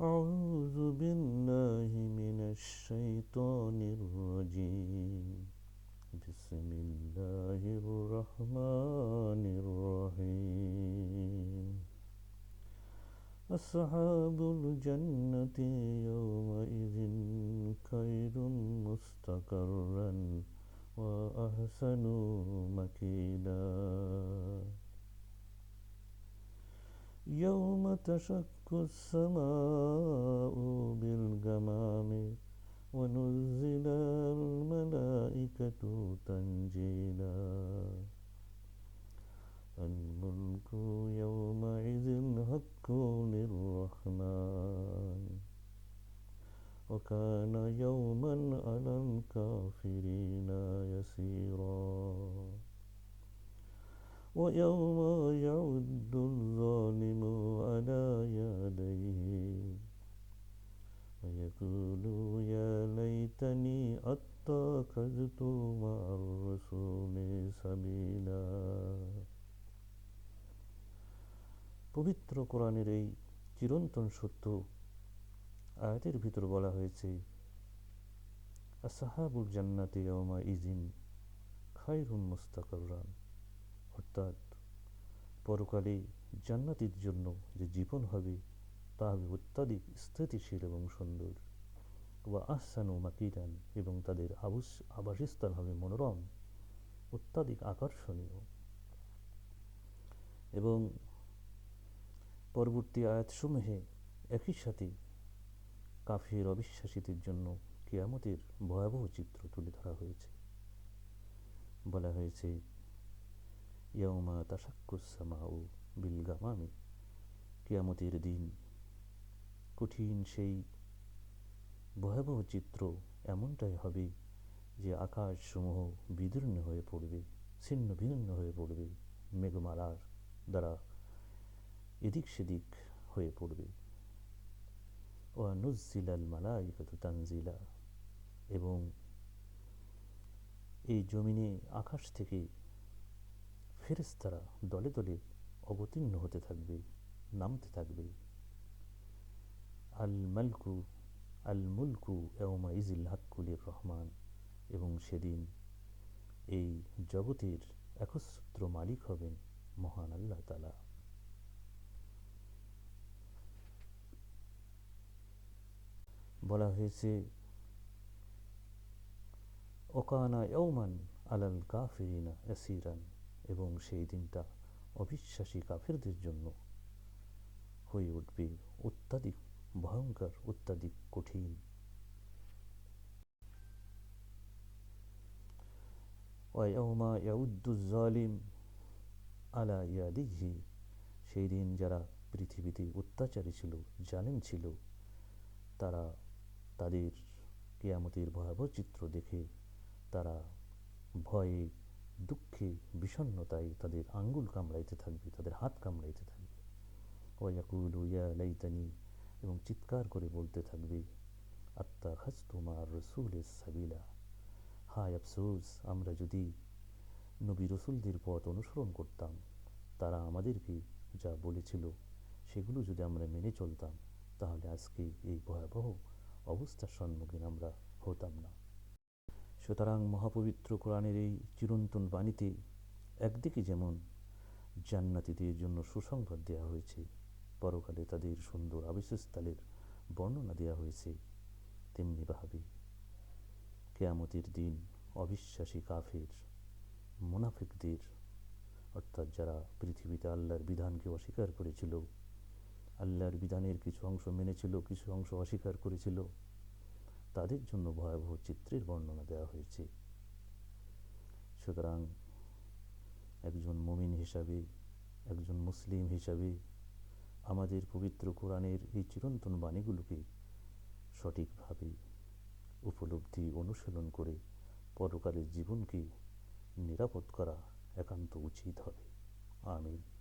أعوذ بالله من الشيطان الرجيم. بسم الله الرحمن الرحيم. أصحاب الجنة يومئذ خير مستقرا وأحسن مكيلا يوم السماء بالغمام ونزل الملائكة تنجيلا. الملك يومئذ حق للرحمن. وكان يوما على الكافرين يسيرا. ويوم يعد الظالم ويقول يا ليتني اتخذت مع الرسول سبيلا পবিত্র কোরআনের এই চিরন্তন সত্য আয়াতের ভিতর বলা হয়েছে আসাহাবুল জান্নাতে ইয়মা ইজিন খায়রুম মুস্তাকরান অর্থাৎ পরকালে জান্নাতির জন্য যে জীবন হবে তা হবে অত্যাধিক স্থিতিশীল এবং সুন্দর বা আহসানু মাকিরান এবং তাদের আবস, আবাসস্থল হবে মনোরম, অত্যাধিক আকর্ষণীয়। এবং পরবর্তী আয়াতসমূহে একই সাথে কাফের অবিশ্বাসীদের জন্য কেয়ামতের ভয়াবহ চিত্র তুলে ধরা হয়েছে। বলা হয়েছে ইয়মা তাসাক্কুসামাউ বিল গামামি, কেয়ামতের দিন কঠিন সেই ভয়াবহ চিত্র এমনটাই হবে যে আকাশসমূহ বিদীর্ণ হয়ে পড়বে, ছিন্ন ভিন্ন হয়ে পড়বে, মেঘমালার দ্বারা এদিক সেদিক হয়ে পড়বে। ও নুজিলাল মালাইকাতু তানজিলা। এবং এই জমিনে আকাশ থেকে ফেরেস্তারা দলে দলে অবতীর্ণ হতে থাকবে, নামতে থাকবে। আল মালকু আল মুলকু এওমা হাক্কুলির রহমান এবং সেদিন এই জগতের একসূত্র মালিক হবেন মহান আল্লাহ তালা বলা হয়েছে, ওকানা ইয়ৌমান আলাল কাফিরিনা এসিরান এবং সেই দিনটা অবিশ্বাসী কাফেরদের জন্য হয়ে উঠবে অত্যাধিক ভয়ঙ্কর, অত্যাধিক কঠিন। সেই দিন যারা পৃথিবীতে অত্যাচারী ছিল, জালেম ছিল, তারা তাদের কেয়ামতের ভয়াবহ চিত্র দেখে তারা ভয়ে, দুঃখে বিষণ্নতায় তাদের আঙ্গুল কামড়াইতে থাকবে, তাদের হাত কামড়াইতে থাকবে। ওয়াকুল ইয়া লাইতানি এবং চিৎকার করে বলতে থাকবে আত্মা খাস তোমার রসুল সাবিলা। হায় আফসোস, আমরা যদি নবী রসুলদের পথ অনুসরণ করতাম, তারা আমাদেরকে যা বলেছিল সেগুলো যদি আমরা মেনে চলতাম, তাহলে আজকে এই ভয়াবহ অবস্থার সম্মুখীন আমরা হতাম না। সুতরাং মহাপবিত্র কোরআনের এই চিরন্তন বাণীতে একদিকে যেমন জান্নাতিদের জন্য সুসংবাদ দেওয়া হয়েছে পরকালে তাদের সুন্দর আবিষ্স্থলের বর্ণনা দেওয়া হয়েছে তেমনিভাবে কেয়ামতের দিন অবিশ্বাসী কাফের, মুনাফিকদের, অর্থাৎ যারা পৃথিবীতে আল্লাহর বিধানকে অস্বীকার করেছিল, আল্লাহর বিধানের কিছু অংশ মেনেছিল, কিছু অংশ অস্বীকার করেছিল, তাদের জন্য ভয়াবহ চিত্রের বর্ণনা দেওয়া হয়েছে। সুতরাং একজন মমিন হিসাবে, একজন মুসলিম হিসাবে আমাদের পবিত্র কোরআনের এই চিরন্তন বাণীগুলোকে সঠিকভাবে উপলব্ধি অনুশীলন করে পরকালের জীবনকে নিরাপদ করা একান্ত উচিত হবে। আমিন।